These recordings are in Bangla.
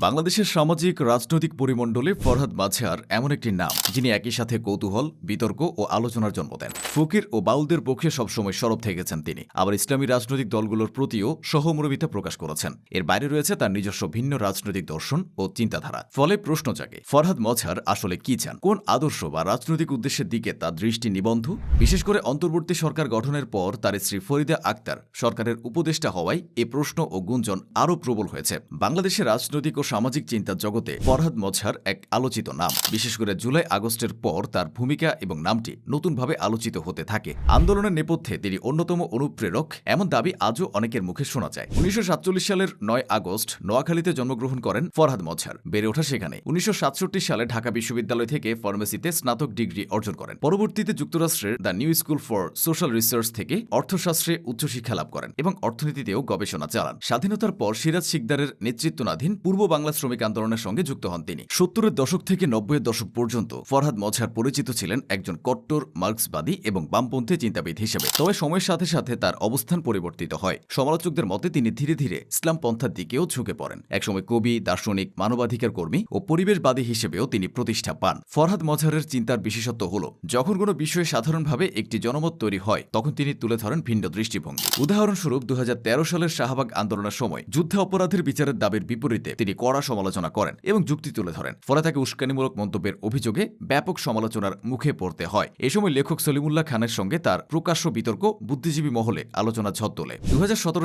বাংলাদেশের সামাজিক, রাজনৈতিক পরিমণ্ডলে ফরহাদ মাঝহার এমন একটি নাম, যিনি একই সাথে কৌতূহল, বিতর্ক ও আলোচনার জন্ম দেন। ফকির ও বাউলদের পক্ষে সবসময় সরব থেকেছেন তিনি। আবার ইসলামী রাজনৈতিক দলগুলোর প্রতিও সহমরবিতা প্রকাশ করেছেন। এর বাইরে রয়েছে তার নিজস্ব ভিন্ন রাজনৈতিক দর্শন ও চিন্তাধারা। ফলে প্রশ্ন জাগে, ফরহাদ মজহার আসলে কি চান? কোন আদর্শ বা রাজনৈতিক উদ্দেশ্যের দিকে তার দৃষ্টি নিবন্ধ বিশেষ করে অন্তর্বর্তী সরকার গঠনের পর তার স্ত্রী ফরিদা আক্তার সরকারের উপদেষ্টা হওয়ায় এ প্রশ্ন ও গুঞ্জন আরও প্রবল হয়েছে। বাংলাদেশের রাজনৈতিক ও সামাজিক চিন্তার জগতে ফরহাদ মজহার এক আলোচিত নাম। বিশেষ করে জুলাই আগস্টের পর তার ভূমিকা এবং নামটি নতুনভাবে আলোচিত হতে থাকে। আন্দোলনের নেপথ্যে তিনি অন্যতম অনুপ্রেরক। এমন দাবি আজও অনেকের মুখে শোনা যায়। উনিশশো সালের নয় আগস্ট নোয়াখালীতে জন্মগ্রহণ করেন ফরহাদ মজহার বেড়ে ওঠা সেখানে। উনিশশো সাতষট্টি সালে ঢাকা বিশ্ববিদ্যালয় থেকে ফার্মেসিতে স্নাতক ডিগ্রি অর্জন করেন। পরবর্তীতে যুক্তরাষ্ট্রের the New School for Social Research থেকে অর্থশাস্ত্রে উচ্চশিক্ষা লাভ করেন এবং অর্থনীতিতেও গবেষণা চালান। স্বাধীনতার পর সিরাজ শিকদারের নেতৃত্বাধীন পূর্ব বাংলা শ্রমিক আন্দোলনের সঙ্গে যুক্ত হন তিনি। সত্তরের দশক থেকে নব্বইয়ের দশক পর্যন্ত ফরহাদ মজহার পরিচিত ছিলেন একজন কট্টর, মার্ক্সবাদী এবং বামপন্থী চিন্তাবিদ হিসেবে। তবে সময়ের সাথে সাথে তার অবস্থান পরিবর্তিত হয়। সমালোচকদের মতে তিনি ধীরে ধীরে ইসলাম পন্থার দিকেও ঝুঁকে পড়েন। একসময় কবি, দার্শনিক, মানবাধিকার কর্মী ও পরিবেশবাদী হিসেবেও তিনি প্রতিষ্ঠা পান। ফরহাদ মজহারের চিন্তার বিশেষত্ব হল, যখন কোনো বিষয়ে সাধারণভাবে একটি জনমত তৈরি হয়, তখন তিনি তুলে ধরেন ভিন্ন দৃষ্টিভঙ্গি। উদাহরণস্বরূপ দু হাজার তেরো সালের শাহবাগ আন্দোলনের সময় যুদ্ধে অপরাধের বিচারের দাবির বিপরীতে তিনি কড়া সমালোচনা করেন এবং যুক্তি তুলে ধরেন। ফলে তাকে উস্কানিমূলক মন্তব্যের অভিযোগে ব্যাপক সমালোচনার মুখে পড়তে হয়। এ সময় লেখক সলিমুল্লাহ খানের সঙ্গে তার প্রকাশ্য বিতর্ক বুদ্ধিজীবী মহলে আলোচনা ঝড় তোলে। দু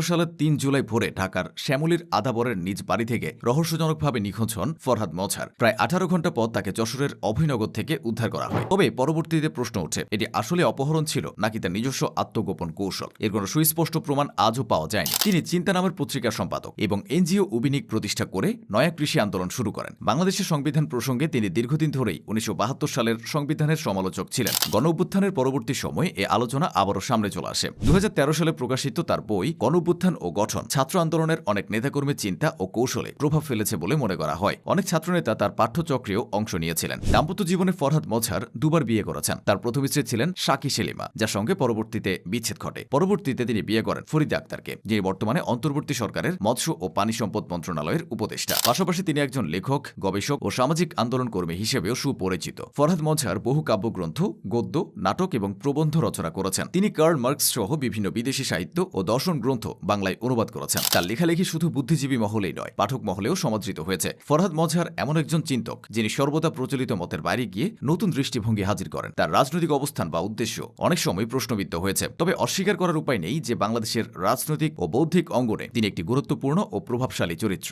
সালের তিন জুলাই ভোরে ঢাকার শ্যামলীর আদাবরের নিজ বাড়ি থেকে রহস্যজনকভাবে নিখোঁজ হন ফরহাদ মছার প্রায় আঠারো ঘণ্টা পর তাকে যশোরের অভয়নগর থেকে উদ্ধার করা হয়। তবে পরবর্তীতে প্রশ্ন ওঠে, এটি আসলে অপহরণ ছিল নাকি তার নিজস্ব আত্মগোপন কৌশল? এর কোনো সুস্পষ্ট প্রমাণ আজও পাওয়া যায়নি। তিনি চিন্তা নামের পত্রিকার সম্পাদক এবং এনজিও উবিনিক প্রতিষ্ঠা করে নয়া কৃষি আন্দোলন শুরু করেন। বাংলাদেশের সংবিধান প্রসঙ্গে তিনি দীর্ঘদিন ধরেই উনিশশো বাহাত্তর সালের সংবিধানের সমালোচক ছিলেন। গণ অভ্যুত্থানের পরবর্তী সময়ে এ আলোচনা আবারও সামনে চলে আসে। দু হাজার তেরো সালে প্রকাশিত তার বই গণ অভ্যুত্থান ও গঠন, ছাত্র আন্দোলনের অনেক নেতাকর্মীর চিন্তা ও কৌশলে প্রভাব ফেলেছে বলে মনে করা হয়। অনেক ছাত্রনেতা তার পাঠ্যচক্রেও অংশ নিয়েছিলেন। দাম্পত্য জীবনে ফরহাদ মজহার দুবার বিয়ে করেছেন। তার প্রথম স্ত্রী ছিলেন শাকি সেলিমা, যার সঙ্গে পরবর্তীতে বিচ্ছেদ ঘটে। পরবর্তীতে তিনি বিয়ে করেন ফরিদা আক্তারকে, যিনি বর্তমানে অন্তর্বর্তী সরকারের মৎস্য ও পানি সম্পদ মন্ত্রণালয়ের উপদেষ্টা। পাশাপাশি তিনি একজন লেখক, গবেষক ও সামাজিক আন্দোলন কর্মী হিসেবেও সুপরিচিত। ফরহাদ মজহার বহু কাব্যগ্রন্থ, গদ্য, নাটক এবং প্রবন্ধ রচনা করেছেন। তিনি কার্ল মার্কস সহ বিভিন্ন বিদেশি সাহিত্য ও দর্শন গ্রন্থ বাংলায় অনুবাদ করেছেন। তার লেখালেখি শুধু বুদ্ধিজীবী মহলেই নয়, পাঠক মহলেও সমাদৃত হয়েছে। ফরহাদ মজহার এমন একজন চিন্তক, যিনি সর্বদা প্রচলিত মতের বাইরে গিয়ে নতুন দৃষ্টিভঙ্গি হাজির করেন। তার রাজনৈতিক অবস্থান বা উদ্দেশ্য অনেক সময় প্রশ্নবিদ্ধ হয়েছে। তবে অস্বীকার করার উপায় নেই যে বাংলাদেশের রাজনৈতিক ও বৌদ্ধিক অঙ্গনে তিনি একটি গুরুত্বপূর্ণ ও প্রভাবশালী চরিত্র।